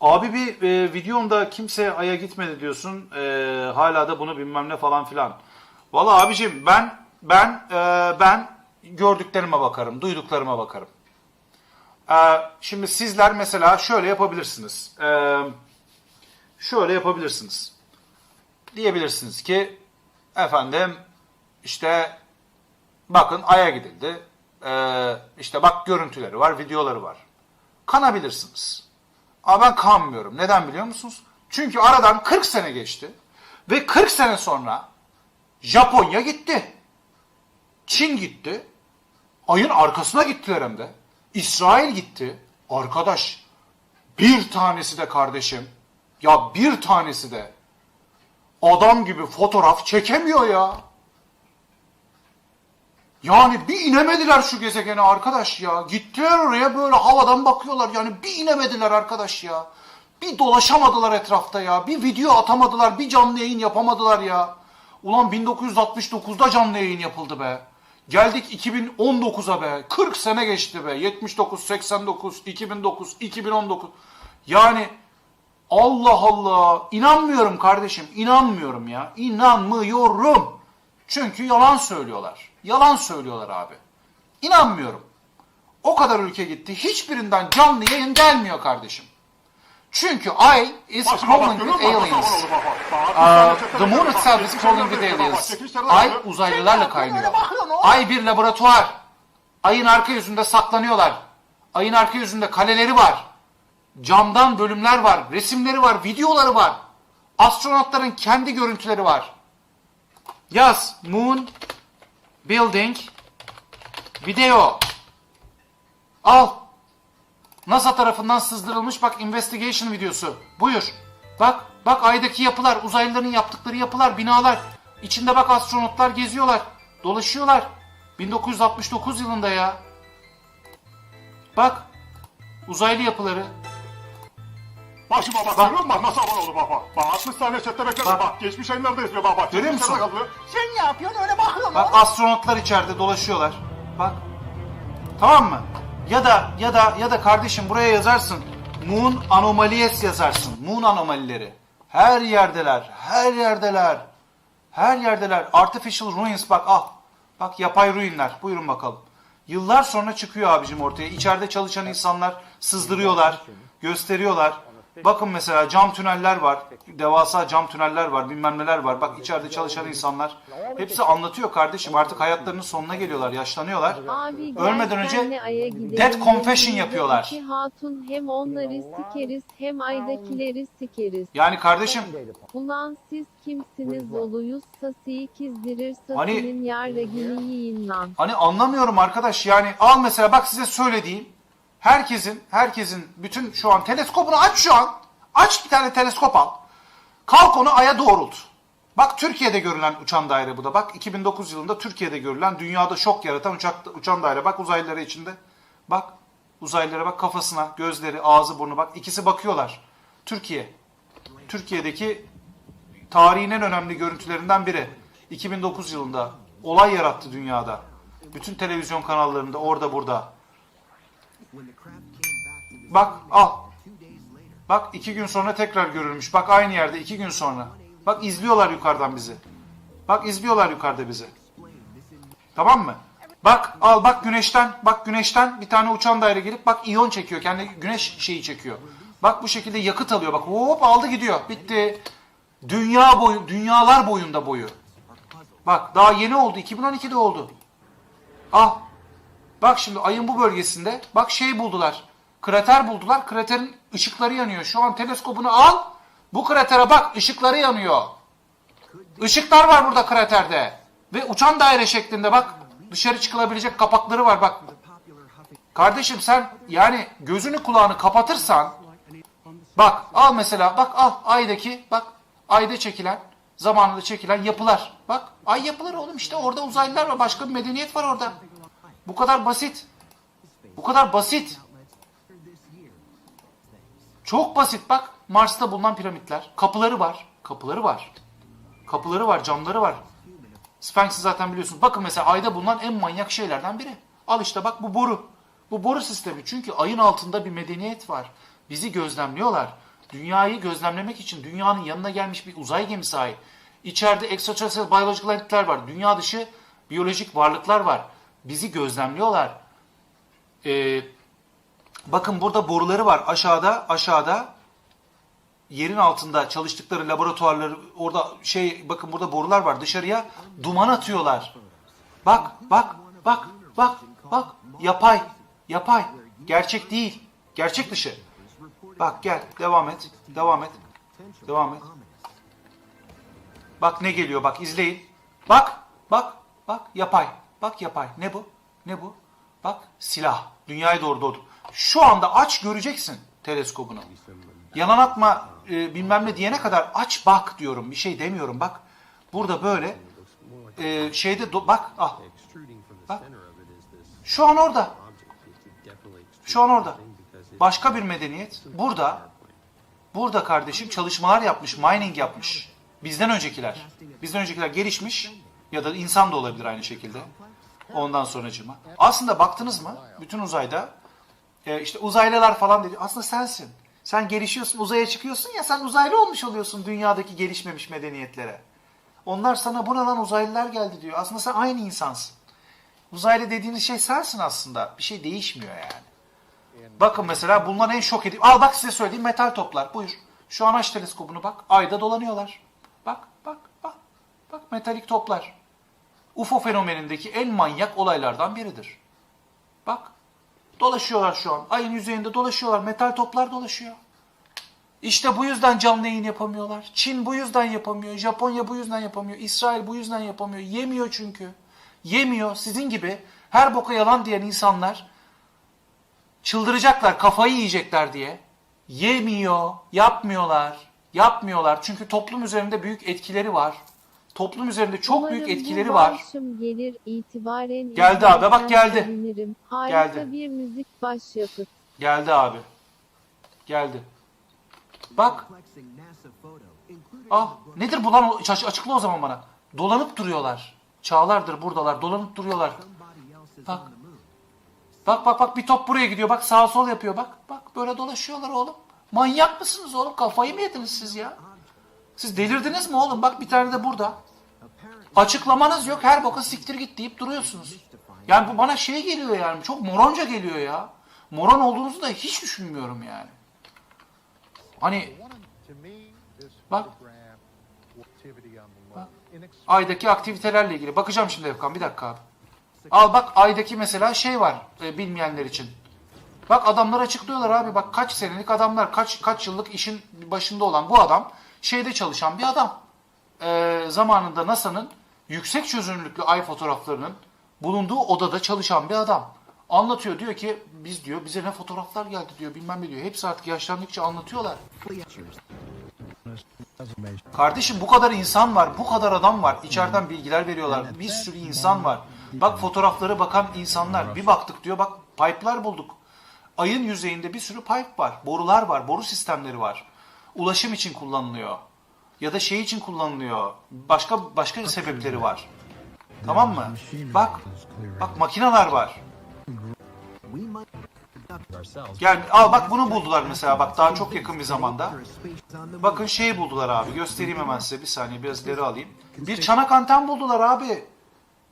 Abi bir e, videomda kimse aya gitmedi diyorsun. E, hala da bunu bilmem ne falan filan. Valla abicim ben ben e, ben gördüklerime bakarım, duyduklarıma bakarım. E, şimdi sizler mesela şöyle yapabilirsiniz. E, şöyle yapabilirsiniz. Diyebilirsiniz ki efendim işte bakın aya gidildi. E, işte bak görüntüleri var, videoları var. Kanabilirsiniz. Ama ben kanmıyorum. Neden biliyor musunuz? Çünkü aradan 40 sene geçti. Ve 40 sene sonra Japonya gitti. Çin gitti. Ayın arkasına gittiler hem de. İsrail gitti. Arkadaş bir tanesi de kardeşim ya bir tanesi de adam gibi fotoğraf çekemiyor ya. Yani bir inemediler şu gezegene arkadaş ya. Gittiler oraya böyle havadan bakıyorlar. Yani bir inemediler arkadaş ya. Bir dolaşamadılar etrafta ya. Bir video atamadılar. Bir canlı yayın yapamadılar ya. Ulan 1969'da canlı yayın yapıldı be. Geldik 2019'a be. 40 sene geçti be. 79, 89, 2009, 2019. Yani Allah Allah. İnanmıyorum kardeşim. İnanmıyorum ya. İnanmıyorum. Çünkü yalan söylüyorlar. Yalan söylüyorlar abi. İnanmıyorum. O kadar ülke gitti. Hiçbirinden canlı yayın gelmiyor kardeşim. Çünkü I is bak with musun? aliens. Uh, the moon itself is crawling with aliens. Ay uzaylılarla kaynıyor. Ay bir laboratuvar. Ayın arka yüzünde saklanıyorlar. Ayın arka yüzünde kaleleri var. Camdan bölümler var. Resimleri var. Videoları var. Astronotların kendi görüntüleri var. Yaz. Moon Building Video. Al. NASA tarafından sızdırılmış bak investigation videosu. Buyur. Bak, bak aydaki yapılar, uzaylıların yaptıkları yapılar, binalar. İçinde bak astronotlar geziyorlar, dolaşıyorlar. 1969 yılında ya. Bak, uzaylı yapıları. Başıma bak Bak. görüyor musun? Bak nasıl abone oldu bak bak. Bak 60 saniye chatte bekledim Bak. bak. Geçmiş yayınlarda izliyor bak bak. Görüyor musun? kalıyor. Sen ne yapıyorsun öyle bakıyorsun Bak astronotlar içeride dolaşıyorlar. Bak. Tamam mı? Ya da ya da ya da kardeşim buraya yazarsın. Moon anomalies yazarsın. Moon anomalileri. Her yerdeler. Her yerdeler. Her yerdeler. Artificial ruins bak al. Bak yapay ruinler. Buyurun bakalım. Yıllar sonra çıkıyor abicim ortaya. İçeride çalışan insanlar sızdırıyorlar. Gösteriyorlar. Bakın mesela cam tüneller var. Devasa cam tüneller var. Bilmem neler var. Bak içeride çalışan insanlar. Hepsi anlatıyor kardeşim. Artık hayatlarının sonuna geliyorlar. Yaşlanıyorlar. Abi Ölmeden önce death confession yapıyorlar. İki hatun hem onları sikeriz hem aydakileri sikeriz. Yani kardeşim Ulan siz kimsiniz oluyuz sasi ikizdirir Hani- sasinin yar regini yiyin lan. Hani anlamıyorum arkadaş yani al mesela bak size söylediğim herkesin herkesin bütün şu an teleskopunu aç şu an. Aç bir tane teleskop al. Kalk onu aya doğrult. Bak Türkiye'de görülen uçan daire bu da. Bak 2009 yılında Türkiye'de görülen dünyada şok yaratan uçak, uçan daire. Bak uzaylıları içinde. Bak uzaylılara bak kafasına, gözleri, ağzı, burnu bak. ikisi bakıyorlar. Türkiye. Türkiye'deki tarihin en önemli görüntülerinden biri. 2009 yılında olay yarattı dünyada. Bütün televizyon kanallarında orada burada. Bak al. Bak iki gün sonra tekrar görülmüş. Bak aynı yerde iki gün sonra. Bak izliyorlar yukarıdan bizi. Bak izliyorlar yukarıda bizi. Tamam mı? Bak al bak güneşten bak güneşten bir tane uçan daire gelip bak iyon çekiyor. Kendi güneş şeyi çekiyor. Bak bu şekilde yakıt alıyor. Bak hop aldı gidiyor. Bitti. Dünya boyu dünyalar boyunda boyu. Bak daha yeni oldu. 2012'de oldu. Al. Bak şimdi ayın bu bölgesinde bak şey buldular. Krater buldular. Kraterin ışıkları yanıyor. Şu an teleskopunu al. Bu kratere bak ışıkları yanıyor. Işıklar var burada kraterde. Ve uçan daire şeklinde bak. Dışarı çıkılabilecek kapakları var bak. Kardeşim sen yani gözünü kulağını kapatırsan bak al mesela bak al aydaki bak ayda çekilen zamanında çekilen yapılar. Bak ay yapıları oğlum işte orada uzaylılar var başka bir medeniyet var orada. Bu kadar basit. Bu kadar basit. Çok basit bak. Mars'ta bulunan piramitler. Kapıları var. Kapıları var. Kapıları var, camları var. Sphinx'i zaten biliyorsunuz. Bakın mesela ayda bulunan en manyak şeylerden biri. Al işte bak bu boru. Bu boru sistemi. Çünkü ayın altında bir medeniyet var. Bizi gözlemliyorlar. Dünyayı gözlemlemek için dünyanın yanına gelmiş bir uzay gemisi ait. İçeride extraterrestrial biological entity'ler var. Dünya dışı biyolojik varlıklar var. Bizi gözlemliyorlar. Ee, bakın burada boruları var. Aşağıda, aşağıda yerin altında çalıştıkları laboratuvarları orada şey bakın burada borular var. Dışarıya duman atıyorlar. Bak, bak, bak, bak, bak. Yapay, yapay. Gerçek değil. Gerçek dışı. Bak gel, devam et, devam et, devam et. Bak ne geliyor bak izleyin. Bak, bak, bak yapay. Bak yapay. Ne bu? Ne bu? Bak silah. Dünyaya doğru doğdu. Şu anda aç göreceksin teleskobunu. Yalan atma e, bilmem ne diyene kadar aç bak diyorum. Bir şey demiyorum bak. Burada böyle e, şeyde do- bak ah Bak. Şu an orada. Şu an orada. Başka bir medeniyet burada. Burada kardeşim çalışmalar yapmış, mining yapmış. Bizden öncekiler. Bizden öncekiler gelişmiş ya da insan da olabilir aynı şekilde. Ondan sonracıma. Aslında baktınız mı bütün uzayda e, işte uzaylılar falan dedi. Aslında sensin. Sen gelişiyorsun, uzaya çıkıyorsun ya sen uzaylı olmuş oluyorsun dünyadaki gelişmemiş medeniyetlere. Onlar sana buna uzaylılar geldi diyor. Aslında sen aynı insansın. Uzaylı dediğiniz şey sensin aslında. Bir şey değişmiyor yani. Bakın mesela bundan en şok edici. Al bak size söyleyeyim metal toplar. Buyur. Şu an aç teleskobunu bak. Ayda dolanıyorlar. Bak bak bak. Bak metalik toplar. UFO fenomenindeki en manyak olaylardan biridir. Bak. Dolaşıyorlar şu an. Ayın yüzeyinde dolaşıyorlar. Metal toplar dolaşıyor. İşte bu yüzden canlı yayın yapamıyorlar. Çin bu yüzden yapamıyor. Japonya bu yüzden yapamıyor. İsrail bu yüzden yapamıyor. Yemiyor çünkü. Yemiyor. Sizin gibi her boka yalan diyen insanlar çıldıracaklar, kafayı yiyecekler diye. Yemiyor, yapmıyorlar. Yapmıyorlar. Çünkü toplum üzerinde büyük etkileri var. Toplum üzerinde çok büyük Umarım etkileri bu var. gelir itibaren Geldi abi, bak geldi. sevinirim. Harika Geldi. bir müzik başyapıt. Geldi abi. Geldi. Bak. Ah nedir bu lan? Açıkla o zaman bana. Dolanıp duruyorlar. Çağlardır buradalar. Dolanıp duruyorlar. Bak. Bak bak bak bir top buraya gidiyor. Bak sağ sol yapıyor. Bak bak böyle dolaşıyorlar oğlum. Manyak mısınız oğlum? Kafayı mı yediniz siz ya? Siz delirdiniz mi oğlum? Bak bir tane de burada. Açıklamanız yok. Her boka siktir git deyip duruyorsunuz. Yani bu bana şey geliyor yani. Çok moronca geliyor ya. Moron olduğunuzu da hiç düşünmüyorum yani. Hani Bak. Bak. aydaki aktivitelerle ilgili. Bakacağım şimdi Efkan. Bir dakika abi. Al bak aydaki mesela şey var e, bilmeyenler için. Bak adamlar açıklıyorlar abi. Bak kaç senelik adamlar, kaç kaç yıllık işin başında olan bu adam şeyde çalışan bir adam. E, zamanında NASA'nın yüksek çözünürlüklü ay fotoğraflarının bulunduğu odada çalışan bir adam. Anlatıyor diyor ki biz diyor bize ne fotoğraflar geldi diyor bilmem ne diyor. Hepsi artık yaşlandıkça anlatıyorlar. Kardeşim bu kadar insan var, bu kadar adam var. İçeriden bilgiler veriyorlar. Bir sürü insan var. Bak fotoğraflara bakan insanlar. Bir baktık diyor bak pipe'lar bulduk. Ayın yüzeyinde bir sürü pipe var. Borular var, boru sistemleri var. Ulaşım için kullanılıyor. Ya da şey için kullanılıyor. Başka başka sebepleri var. Tamam mı? Bak, bak makineler var. Gel al bak bunu buldular mesela bak daha çok yakın bir zamanda. Bakın şeyi buldular abi göstereyim hemen size bir saniye biraz ileri alayım. Bir çanak anten buldular abi.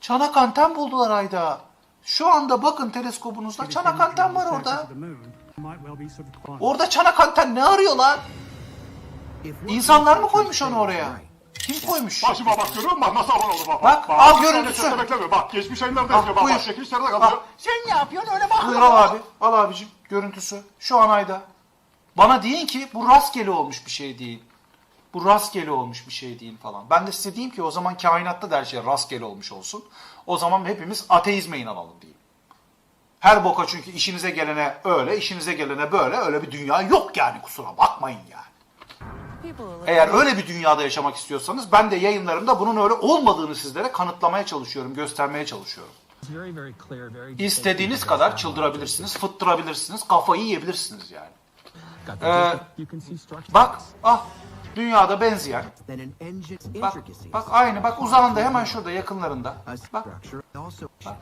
Çanak anten buldular ayda. Şu anda bakın teleskobunuzda çanak anten var orada. Orada çanak anten ne arıyorlar? İnsanlar mı koymuş onu oraya? Kim koymuş? Başıma bak görüyor musun? Bak nasıl havan oldu baba. Bak, al 60 saniye görüntüsü. bekleme. Bak geçmiş yayınlarda izliyor. Bak bak çekilişlerde kalıyor. Al. Sen ne yapıyorsun öyle bak. Buyur al abi. Al abicim görüntüsü. Şu an ayda. Bana deyin ki bu rastgele olmuş bir şey değil. Bu rastgele olmuş bir şey değil falan. Ben de size diyeyim ki o zaman kainatta da her şey rastgele olmuş olsun. O zaman hepimiz ateizme inanalım diyeyim. Her boka çünkü işinize gelene öyle, işinize gelene böyle. Öyle bir dünya yok yani kusura bakmayın yani. Eğer öyle bir dünyada yaşamak istiyorsanız ben de yayınlarımda bunun öyle olmadığını sizlere kanıtlamaya çalışıyorum, göstermeye çalışıyorum. İstediğiniz kadar çıldırabilirsiniz, fıttırabilirsiniz, kafayı yiyebilirsiniz yani. Ee, bak, ah, dünyada benzeyen, bak, bak aynı, bak uzağında hemen şurada yakınlarında, bak, Bak,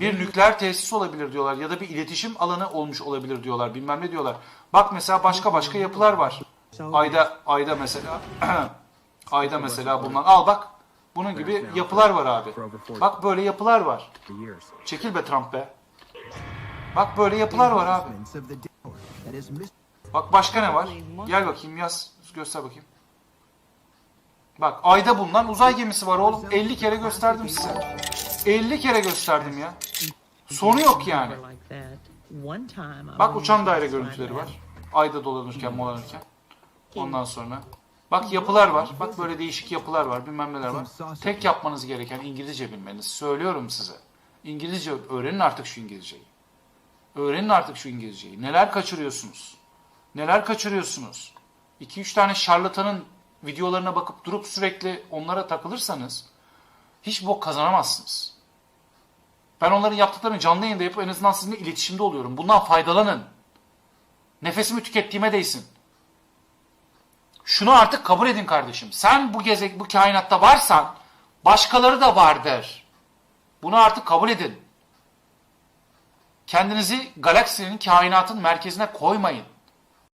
bir nükleer tesis olabilir diyorlar ya da bir iletişim alanı olmuş olabilir diyorlar. Bilmem ne diyorlar. Bak mesela başka başka yapılar var. Ayda ayda mesela ayda mesela bulunan al bak bunun gibi yapılar var abi. Bak böyle yapılar var. Çekil be Trump be. Bak böyle yapılar var abi. Bak başka ne var? Gel bakayım yaz. Göster bakayım. Bak ayda bulunan uzay gemisi var oğlum. 50 kere gösterdim size. 50 kere gösterdim ya. Sonu yok yani. Bak uçan daire görüntüleri var. Ayda dolanırken molanırken. Ondan sonra. Bak yapılar var. Bak böyle değişik yapılar var. Bilmem neler var. Tek yapmanız gereken İngilizce bilmeniz. Söylüyorum size. İngilizce öğrenin artık şu İngilizceyi. Öğrenin artık şu İngilizceyi. Neler kaçırıyorsunuz? Neler kaçırıyorsunuz? 2-3 tane şarlatanın videolarına bakıp durup sürekli onlara takılırsanız hiç bok kazanamazsınız. Ben onların yaptıklarını canlı yayında yapıp en azından sizinle iletişimde oluyorum. Bundan faydalanın. Nefesimi tükettiğime değsin. Şunu artık kabul edin kardeşim. Sen bu gezeg bu kainatta varsan başkaları da vardır. Bunu artık kabul edin. Kendinizi galaksinin, kainatın merkezine koymayın.